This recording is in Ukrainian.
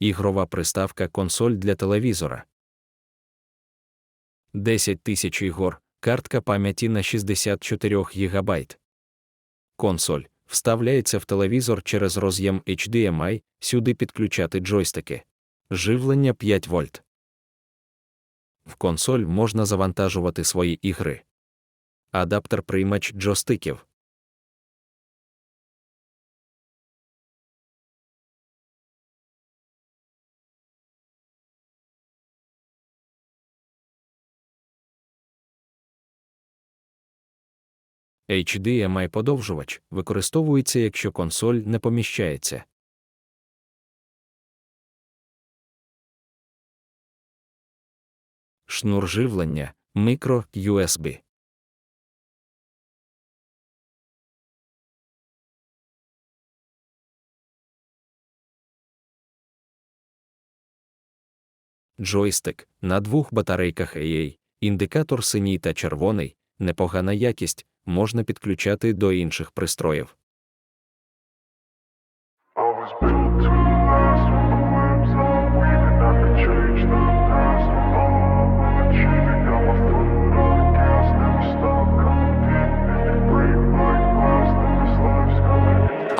Ігрова приставка консоль для телевізора. 10 тисяч ігор. Картка пам'яті на 64 ГБ. Консоль вставляється в телевізор через роз'єм HDMI, сюди підключати джойстики. Живлення 5 вольт. В консоль можна завантажувати свої ігри. Адаптер приймач джойстиків. HDMI подовжувач використовується, якщо консоль не поміщається. Шнур живлення мікро USB. Джойстик на двох батарейках AA, індикатор синій та червоний, непогана якість, можна підключати до інших пристроїв.